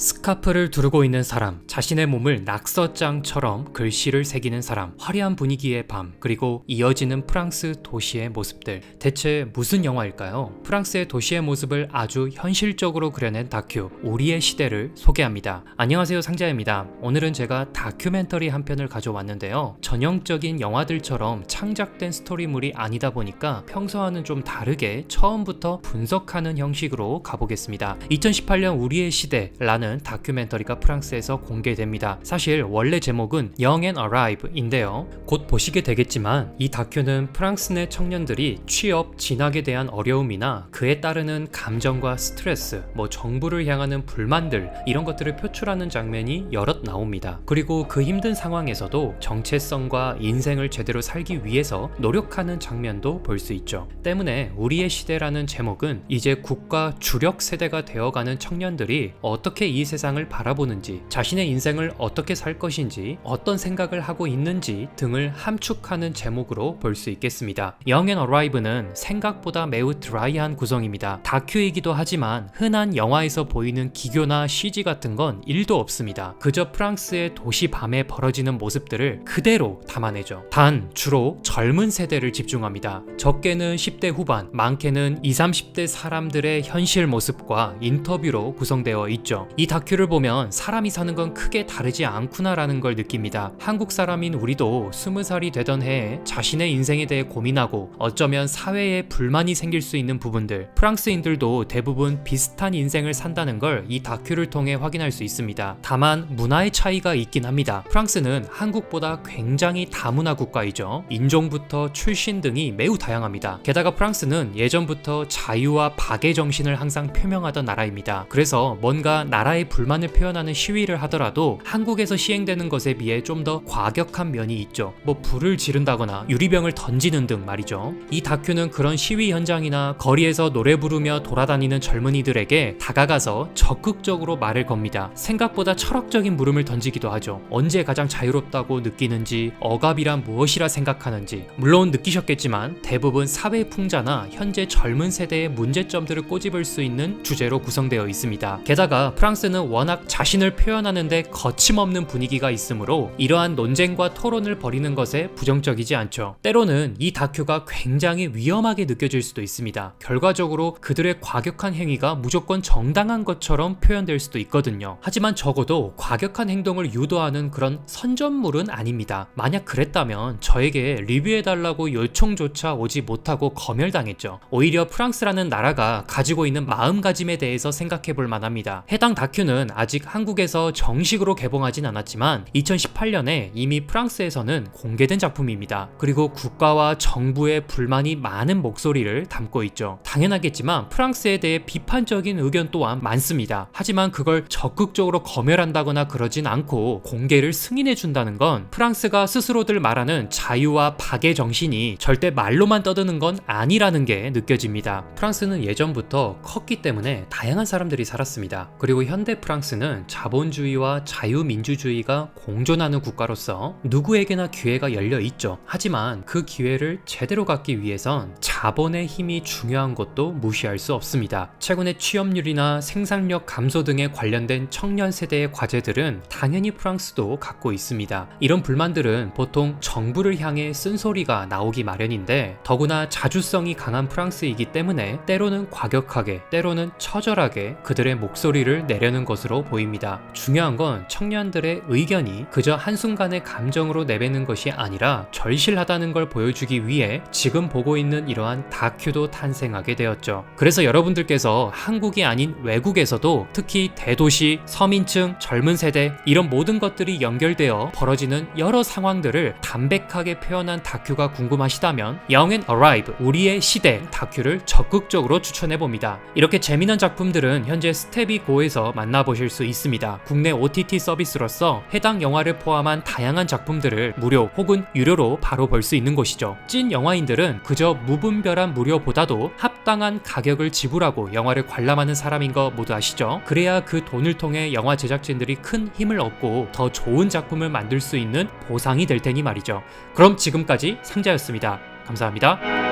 Sc 스카프를 두르고 있는 사람, 자신의 몸을 낙서장처럼 글씨를 새기는 사람, 화려한 분위기의 밤, 그리고 이어지는 프랑스 도시의 모습들. 대체 무슨 영화일까요? 프랑스의 도시의 모습을 아주 현실적으로 그려낸 다큐, 우리의 시대를 소개합니다. 안녕하세요, 상자입니다. 오늘은 제가 다큐멘터리 한 편을 가져왔는데요. 전형적인 영화들처럼 창작된 스토리물이 아니다 보니까 평소와는 좀 다르게 처음부터 분석하는 형식으로 가보겠습니다. 2018년 우리의 시대라는 다큐 멘터리가 프랑스에서 공개됩니다. 사실 원래 제목은 Young and Arrive인데요. 곧 보시게 되겠지만 이 다큐는 프랑스 내 청년들이 취업, 진학에 대한 어려움이나 그에 따르는 감정과 스트레스, 뭐 정부를 향하는 불만들 이런 것들을 표출하는 장면이 여럿 나옵니다. 그리고 그 힘든 상황에서도 정체성과 인생을 제대로 살기 위해서 노력하는 장면도 볼 수 있죠. 때문에 우리의 시대라는 제목은 이제 국가 주력 세대가 되어가는 청년들이 어떻게 이 세상 을 바라보는지, 자신의 인생을 어떻게 살 것인지, 어떤 생각을 하고 있는지 등을 함축하는 제목으로 볼 수 있겠습니다. Young and Arrive는 생각보다 매우 드라이한 구성입니다. 다큐이기도 하지만 흔한 영화에서 보이는 기교나 CG 같은 건 1도 없습니다. 그저 프랑스의 도시 밤에 벌어지는 모습들을 그대로 담아내죠. 단 주로 젊은 세대를 집중합니다. 적게는 10대 후반, 많게는 20, 30대 사람들의 현실 모습과 인터뷰로 구성되어 있죠. 이 다큐 를 보면 사람이 사는 건 크게 다르지 않구나라는 걸 느낍니다. 한국 사람인 우리도 20살이 되던 해에 자신의 인생에 대해 고민하고 어쩌면 사회에 불만이 생길 수 있는 부분들, 프랑스인들도 대부분 비슷한 인생을 산다는 걸 이 다큐를 통해 확인할 수 있습니다. 다만 문화의 차이가 있긴 합니다. 프랑스는 한국보다 굉장히 다문화 국가이죠. 인종부터 출신 등이 매우 다양합니다. 게다가 프랑스는 예전부터 자유와 박의 정신을 항상 표명하던 나라입니다. 그래서 뭔가 나라의 불 만을 표현하는 시위를 하더라도 한국에서 시행되는 것에 비해 좀 더 과격한 면이 있죠. 뭐 불을 지른다거나 유리병을 던지는 등 말이죠. 이 다큐는 그런 시위 현장이나 거리에서 노래 부르며 돌아다니는 젊은이들에게 다가가서 적극적으로 말을 겁니다. 생각보다 철학적인 물음을 던지기도 하죠. 언제 가장 자유롭다고 느끼는지, 억압이란 무엇이라 생각하는지. 물론 느끼셨겠지만 대부분 사회 풍자나 현재 젊은 세대의 문제점들을 꼬집을 수 있는 주제로 구성되어 있습니다. 게다가 프랑스는 워낙 자신을 표현하는데 거침없는 분위기가 있으므로 이러한 논쟁과 토론을 벌이는 것에 부정적이지 않죠. 때로는 이 다큐가 굉장히 위험하게 느껴질 수도 있습니다. 결과적으로 그들의 과격한 행위가 무조건 정당한 것처럼 표현될 수도 있거든요. 하지만 적어도 과격한 행동을 유도하는 그런 선전물은 아닙니다. 만약 그랬다면 저에게 리뷰해달라고 요청조차 오지 못하고 검열당했죠. 오히려 프랑스라는 나라가 가지고 있는 마음가짐에 대해서 생각해 볼 만합니다. 해당 다큐는 아직 한국에서 정식으로 개봉하진 않았지만 2018년에 이미 프랑스에서는 공개된 작품입니다. 그리고 국가와 정부의 불만이 많은 목소리를 담고 있죠. 당연하겠지만 프랑스에 대해 비판적인 의견 또한 많습니다. 하지만 그걸 적극적으로 검열한다거나 그러진 않고 공개를 승인해 준다는 건 프랑스가 스스로들 말하는 자유와 박의 정신이 절대 말로만 떠드는 건 아니라는 게 느껴집니다. 프랑스는 예전부터 컸기 때문에 다양한 사람들이 살았습니다. 그리고 현대 프랑스 는 자본주의와 자유민주주의가 공존하는 국가로서 누구에게나 기회가 열려 있죠. 하지만 그 기회를 제대로 갖기 위해선 자본의 힘이 중요한 것도 무시할 수 없습니다. 최근의 취업률이나 생산력 감소 등에 관련된 청년 세대의 과제들은 당연히 프랑스도 갖고 있습니다. 이런 불만들은 보통 정부를 향해 쓴소리가 나오기 마련인데 더구나 자주성이 강한 프랑스이기 때문에 때로는 과격하게 때로는 처절하게 그들의 목소리를 내려는 것으로 보입니다. 중요한 건 청년들의 의견이 그저 한순간의 감정으로 내뱉는 것이 아니라 절실하다는 걸 보여주기 위해 지금 보고 있는 이러한 다큐도 탄생하게 되었죠. 그래서 여러분들께서 한국이 아닌 외국에서도 특히 대도시, 서민층, 젊은 세대 이런 모든 것들이 연결되어 벌어지는 여러 상황들을 담백하게 표현한 다큐가 궁금하시다면 Young and Arrive 우리의 시대 다큐를 적극적으로 추천해 봅니다. 이렇게 재미난 작품들은 현재 스테비고에서 만나보실 수 있습니다. 국내 OTT 서비스로서 해당 영화를 포함한 다양한 작품들을 무료 혹은 유료로 바로 볼 수 있는 곳이죠. 찐 영화인들은 그저 무분별한 무료보다도 합당한 가격을 지불하고 영화를 관람하는 사람인 거 모두 아시죠? 그래야 그 돈을 통해 영화 제작진들이 큰 힘을 얻고 더 좋은 작품을 만들 수 있는 보상이 될 테니 말이죠. 그럼 지금까지 상자였습니다. 감사합니다.